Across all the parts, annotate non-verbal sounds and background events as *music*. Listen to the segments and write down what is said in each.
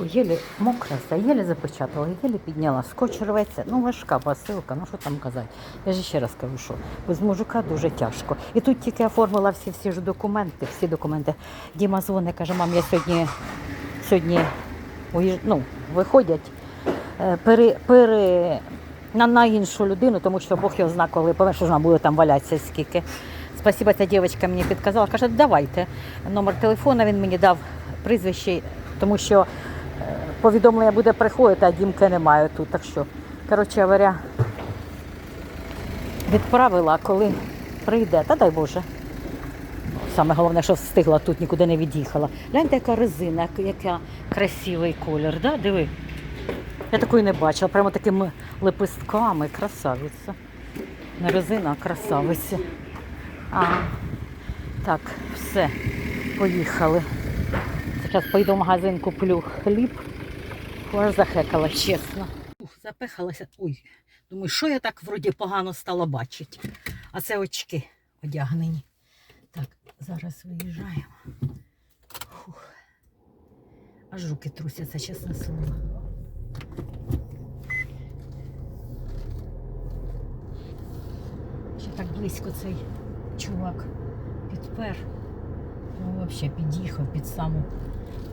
Фу, єлі мокра, вся, єлі запечатала, єлі підняла. Скотч рветься, ну важка посилка, ну що там казати. Я ж ще раз кажу, що без мужика дуже тяжко. І тут тільки оформила всі всі ж документи, всі документи. Діма дзвонить, каже, мам, я сьогодні, сьогодні уїж... ну, виходять е, пере, пере... На, на іншу людину, тому що Бог його зна, коли помер, що вона буде там валятися скільки. Спасибо, ця дівчинка мені підказала. Каже, давайте номер телефона, він мені дав прізвище, тому що повідомлення буде приходити, а Дімки немає тут. Так що, коротше говоря, відправила, коли прийде, та дай Боже. Саме головне, що встигла тут, нікуди не від'їхала. Гляньте, яка резина, як- яка красивий колір, да? диви. Я такої не бачила, прямо такими лепестками, красавиця. Не резина, а красавиця. А, так, все, поїхали. Зараз поїду в магазин, куплю хліб. Аж захекала, чесно. Ух, запихалася. Ой, думаю, що я так вроді погано стала бачити. А це очки одягнені. Так, зараз виїжджаємо. Фух. Аж руки трусяться, чесне слово. Ще так близько цей чувак підпер. Ну, взагалі під'їхав під саму.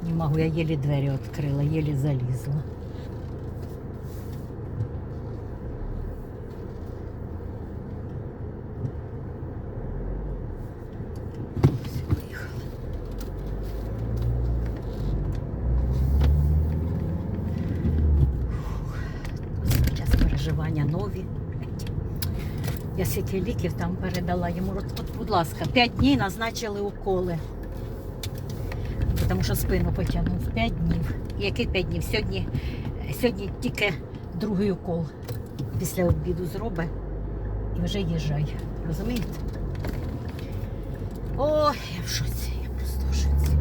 Не можу, я. Все, поїхали. Фух, Зараз переживання нові. Я стільки ліків там передала йому. От, будь ласка, 5 днів назначили уколи. Тому що спину потягнув 5 днів. І який 5 днів? Сьогодні, сьогодні тільки другий укол після обіду зроби і вже їжджай. Розумієте? Ой, я в шоці, я просто в шоці.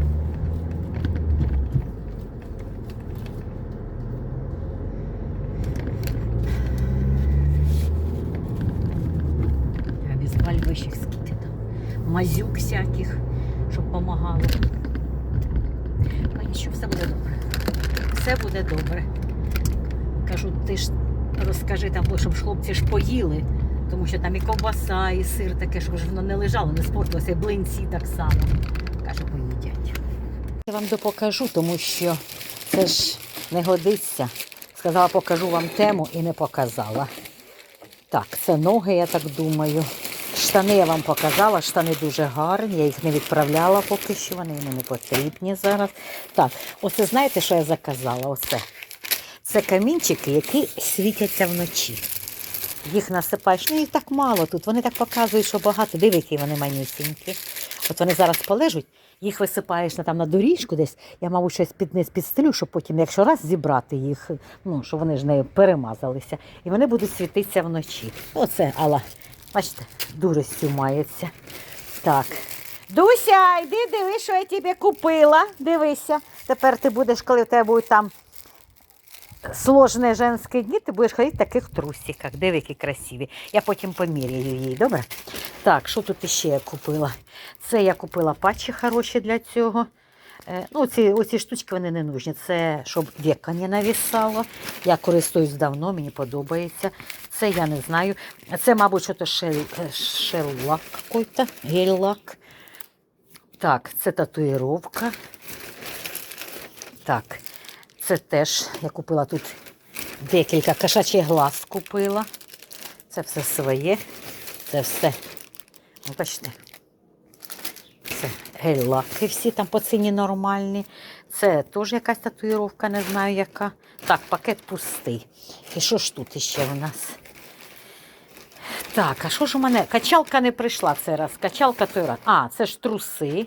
Без Обезболивающих скільки там. Мазюк всяких, щоб допомагало. Нічого, все буде добре. Все буде добре. Кажу, ти ж розкажи там, щоб хлопці ж поїли, тому що там і ковбаса, і сир таке, щоб воно не лежало, не спортилося, і блинці так само. Каже, поїдять. Я вам допокажу, тому що це ж не годиться. Сказала, покажу вам тему і не показала. Так, це ноги, я так думаю. Штани я вам показала, штани дуже гарні, я їх не відправляла поки що, вони мені не потрібні зараз. Так, оце знаєте, що я заказала? Оце. Це камінчики, які світяться вночі. Їх насипаєш, ну їх так мало тут. Вони так показують, що багато. Диви, які вони манюсінькі. От вони зараз полежуть, їх висипаєш на, там, на доріжку десь. Я, мабуть, щось під низ підстелю, щоб потім, якщо раз зібрати їх, ну, щоб вони ж не перемазалися. І вони будуть світитися вночі. Оце, Алла, бачите, дуростю мається. Так. Дуся, йди дивись, що я тобі купила. Дивися. Тепер ти будеш, коли в тебе будуть там сложні женські дні, ти будеш ходити в таких трусиках. Диви, які красиві. Я потім поміряю її, добре? Так, що тут ще я купила? Це я купила патчі хороші для цього. Е, Ну, ці, оці штучки вони не нужні. Це щоб века не навісало. Я користуюсь давно, мені подобається. Це я не знаю. Це, мабуть, що то шел, е, шеллак какой-то, гель-лак. Так, це татуїровка. Так, це теж я купила тут декілька кошачий глаз купила. Це все своє. Це все. Ну, бачите. Це гель-лаки всі там по ціні нормальні. Це теж якась татуїровка, не знаю яка. Так, пакет пустий. І що ж тут іще в нас? Так, а що ж у мене? Качалка не прийшла цей раз. Качалка той раз. А, це ж труси.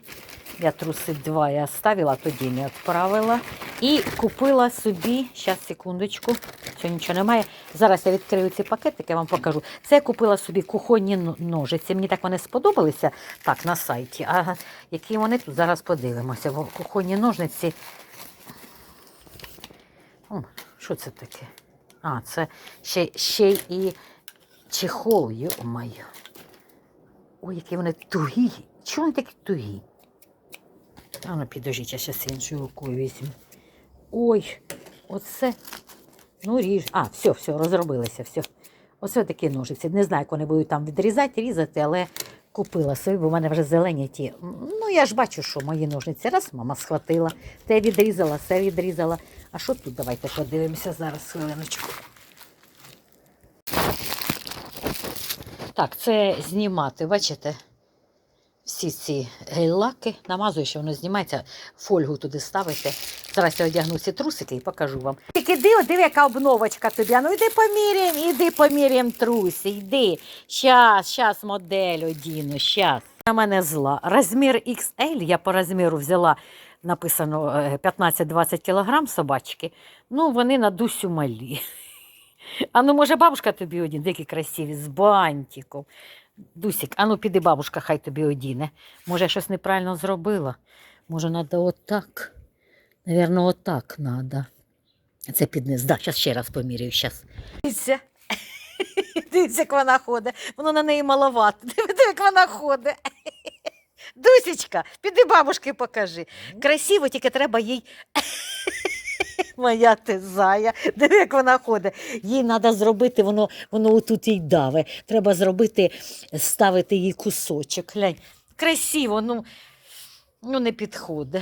Я труси два я ставила, тоді не відправила. І купила собі, зараз секундочку, цього нічого немає. Зараз я відкрию ці пакетики, я вам покажу. Це я купила собі кухонні ножиці. Мені так вони сподобалися так, на сайті. А які вони тут зараз подивимося. Кухонні ножниці. Що це таке? А, це ще, ще і чехол, йо-моє. Ой, які вони тугі. Чому вони такі тугі? А ну підожіть, я зараз іншою рукою візьму. Ой, оце. Ну, ріж. А, все, все, розробилися, все. Оце такі ножиці. Не знаю, як вони будуть там відрізати, різати, але купила собі, бо в мене вже зелені ті. Ну, я ж бачу, що мої ножниці. Раз мама схватила, те відрізала, все відрізала. А що тут? Давайте подивимося зараз хвилиночку. Так, це знімати, бачите? Всі ці гель-лаки, намазую, що воно знімається, фольгу туди ставите. Зараз я одягну ці трусики і покажу вам. Тільки іди, диви, яка обновочка тобі. Ну йди поміряємо, іди поміряємо труси, йди. Щас, щас модель одіну, щас. На мене зла. Розмір XL я по розміру взяла, написано е, 15-20 кілограм собачки. Ну, вони на Дусю малі. *laughs* А ну, може, бабушка тобі одіне, які красиві, з бантиком. Дусік, а ну піди, бабушка, хай тобі одіне. Може, я щось неправильно зробила. Може, треба отак. Навірно, отак треба. Це під низ. Да, зараз ще раз поміряю. Щас. Дивіться. *laughs* Дивіться, як вона ходить. Воно на неї маловато. *laughs* Дивіться, як вона ходить. Дусічка, піди бабушки покажи. Красиво, тільки треба їй. Моя ти зая. Диви, як вона ходить. Їй треба зробити, воно, воно отут їй даве. Треба зробити, ставити їй кусочок. Глянь. Красиво, ну, ну не підходить.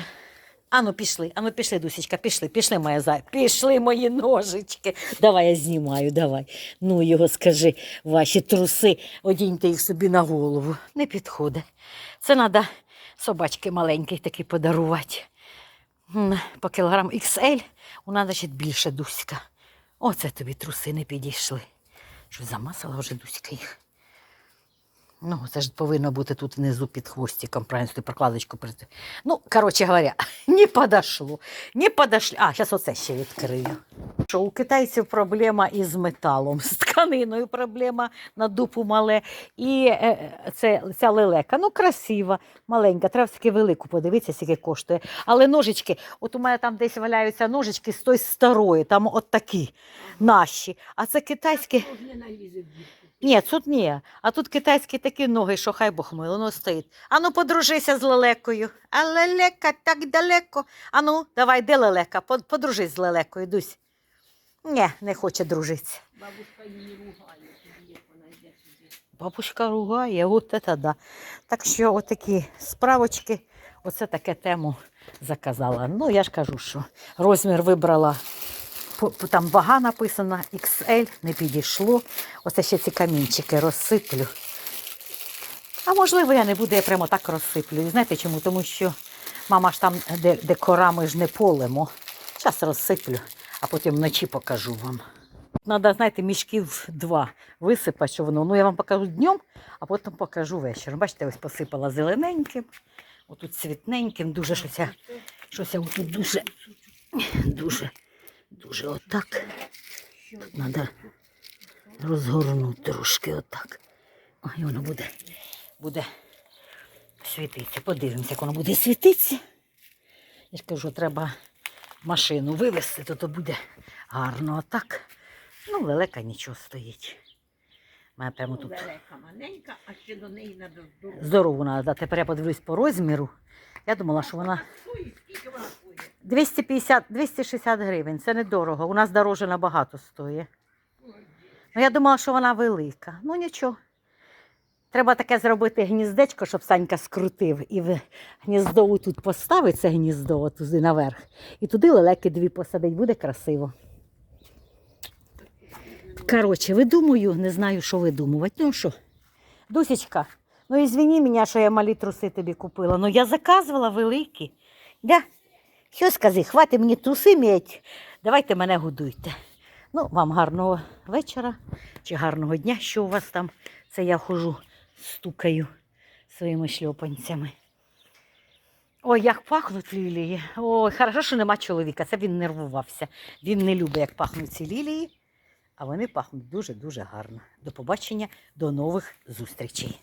Ану, пішли, ану, пішли, Дусічка, пішли, пішли, моя зая, пішли мої ножички. Давай я знімаю, давай. Ну, його скажи, ваші труси, одіньте їх собі на голову. Не підходить. Це треба собачки маленький такий подарувати. По кілограм XL, нас, значить, більше Дуська. Оце тобі труси не підійшли. Що замасала вже Дуська їх. Ну, це ж повинно бути тут внизу під хвостиком, правильно, сюди прокладочку прийти. Ну, коротше говоря, *laughs* не подошло. Не подошло. А, зараз оце ще відкрию. Що у китайців проблема із металом, *laughs* з тканиною проблема на дупу мале. І е, е, це, ця лелека, ну красива, маленька, треба все-таки велику подивитися, скільки коштує. Але ножички, от у мене там десь валяються ножички з той старої, там от такі наші. А це китайські. Ні, тут ні. А тут китайські такі ноги, що хай Бог мило, стоїть. Ану, подружися з лелекою. А лелека так далеко. Ану, давай, де лелека? Подружись з лелекою, Дусь. Ні, не хоче дружитися. Бабушка її ругає, як вона йде сюди. Бабушка ругає, от це да. Так що отакі справочки, оце таке тему заказала. Ну, я ж кажу, що розмір вибрала, там вага написана, XL, не підійшло. Оце ще ці камінчики розсиплю. А можливо, я не буду, я прямо так розсиплю. І знаєте чому? Тому що мама ж там, де, де кора, ми ж не полимо. Зараз розсиплю, а потім вночі покажу вам. Треба, знаєте, мішків два висипати, що воно. Ну, я вам покажу днем, а потім покажу вечором. Бачите, ось посипала зелененьким, отут цвітненьким, дуже щось, щось отут дуже, дуже, дуже отак. Тут Треба розгорнути трошки отак. Ой, воно буде, буде світитися. Подивимося, як воно буде світитися. Я ж кажу, треба машину вивезти, то то буде гарно. А так, ну, лелека нічого стоїть. Мене прямо тут Велика, маленька, а ще до неї треба здорово. здорову треба. Тепер я подивлюсь по розміру. Я думала, що вона Ой, скільки вона стоїть? 250, 260 гривень. Це недорого. У нас дороже набагато стоїть. Ну, я думала, що вона велика. Ну нічого. Треба таке зробити гніздечко, щоб Санька скрутив. І в гніздо тут поставить це гніздо туди наверх. І туди лелеки дві посадить. Буде красиво. Коротше, видумую, не знаю, що видумувати. Ну що, Дусечка, ну ізвини мене, що я малі труси тобі купила. Ну я заказувала великі. Да? Що скази, хватить мені труси м'ять. Давайте мене годуйте. Ну, вам гарного вечора чи гарного дня, що у вас там. Це я хожу, стукаю своїми шльопанцями. Ой, як пахнуть лілії. Ой, хорошо, що нема чоловіка. Це він нервувався. Він не любить, як пахнуть ці лілії, а вони пахнуть дуже-дуже гарно. До побачення, до нових зустрічей.